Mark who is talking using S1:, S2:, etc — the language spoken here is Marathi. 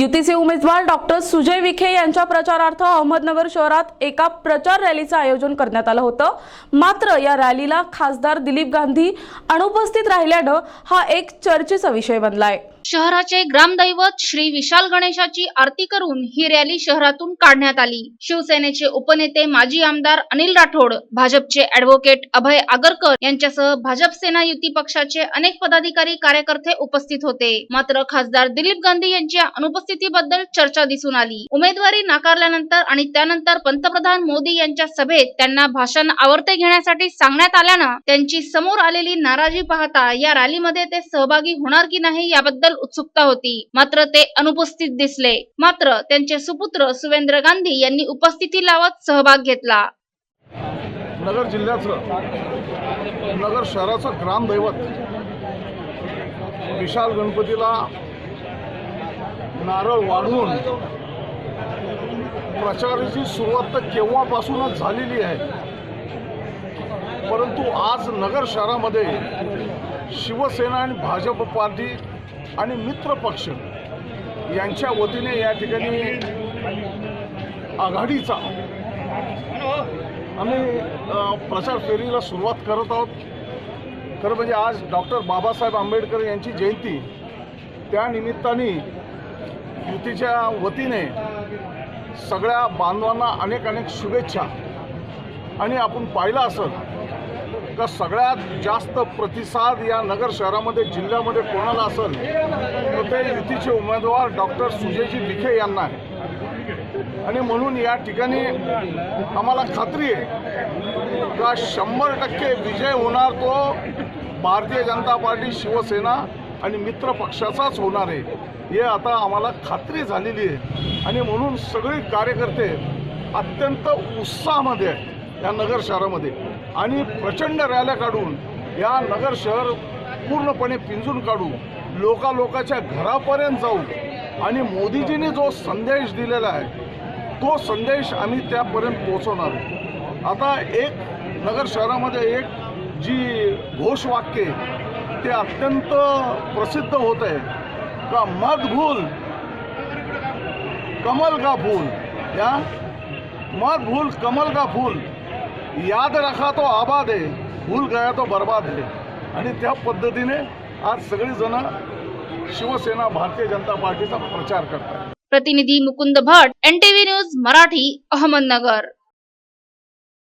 S1: युतीचे उमेदवार डॉक्टर सुजय विखे यांच्या प्रचारार्थ अहमदनगर शहरात एका प्रचार रॅलीचं आयोजन करण्यात आलं होतं. मात्र या रॅलीला खासदार दिलीप गांधी अनुपस्थित राहिल्यानं हा एक चर्चेचा विषय बनलाय.
S2: शहराचे ग्रामदैवत श्री विशाल गणेशाची आरती करून ही रॅली शहरातून काढण्यात आली. शिवसेनेचे उपनेते माजी आमदार अनिल राठोड भाजपचे ऍडव्होकेट अभय आगरकर यांच्यासह भाजप सेना युती पक्षाचे अनेक पदाधिकारी कार्यकर्ते उपस्थित होते. मात्र खासदार दिलीप गांधी यांच्या परिस्थितीबद्दल चर्चा दिसून आली. उमेदवारी नाकारल्यानंतर आणि त्यानंतर पंतप्रधान मोदी यांच्या सभेत त्यांना भाषण आवर्ते घेण्यासाठी सांगण्यात आल्यानं त्यांची समोर आलेली नाराजी पाहता या रॅलीमध्ये ते सहभागी होणार की नाही याबद्दल उत्सुकता होती. मात्र ते अनुपस्थित दिसले. मात्र त्यांचे सुपुत्र सुवेंद्र गांधी यांनी उपस्थिती लावत सहभाग घेतला.
S3: नगर जिल्ह्याचं नगर शहराचं ग्रामदैवत विशाल गणपतीला नारळ वाढवून प्रचाराची सुरुवात तर केव्हापासूनच झालेली आहे. परंतु आज नगर शहरामध्ये शिवसेना आणि भाजप पार्टी आणि मित्र पक्ष यांच्या वतीने या ठिकाणी आघाडीचा आम्ही प्रचार फेरीला सुरुवात करत आहोत. खरं म्हणजे आज डॉक्टर बाबासाहेब आंबेडकर यांची जयंती त्यानिमित्ताने युतीच्या वतीने सगळ्या बांधवांना अनेक अनेक शुभेच्छा. आणि आपण पाहिलं असेल का सगळ्यात जास्त प्रतिसाद या नगर शहरामध्ये जिल्ह्यामध्ये कोणाला असेल तर ते युतीचे उमेदवार डॉक्टर सुजयजी विखे यांना आहे. आणि म्हणून या ठिकाणी आम्हाला खात्री आहे का शंभर टक्के विजय होणार तो भारतीय जनता पार्टी शिवसेना आणि मित्र पक्षाचाच होणार आहे. हे आता आम्हाला खात्री झालेली आहे. आणि म्हणून सगळे कार्यकर्ते अत्यंत उत्साहामध्ये आहेत या नगर शहरामध्ये. आणि प्रचंड रॅल्या काढून या नगर शहर पूर्णपणे पिंजून काढू लोकालोकाच्या घरापर्यंत जाऊ. आणि मोदीजींनी जो संदेश दिलेला आहे तो संदेश आम्ही त्यापर्यंत पोचवणार आता एक नगर शहरामध्ये एक जी घोषवाक्य ते अत्यंत प्रसिद्ध होत आहे. का मत भूल कमल का फूल? या? मत भूल कमल का फूल? याद रखा तो आबाद आहे. भूल गया तो बर्बाद आहे. आणि त्या पद्धतीने आज सगळीजण शिवसेना भारतीय जनता पार्टीचा प्रचार करतात.
S2: प्रतिनिधी मुकुंद भट एनटीव्ही न्यूज मराठी अहमदनगर.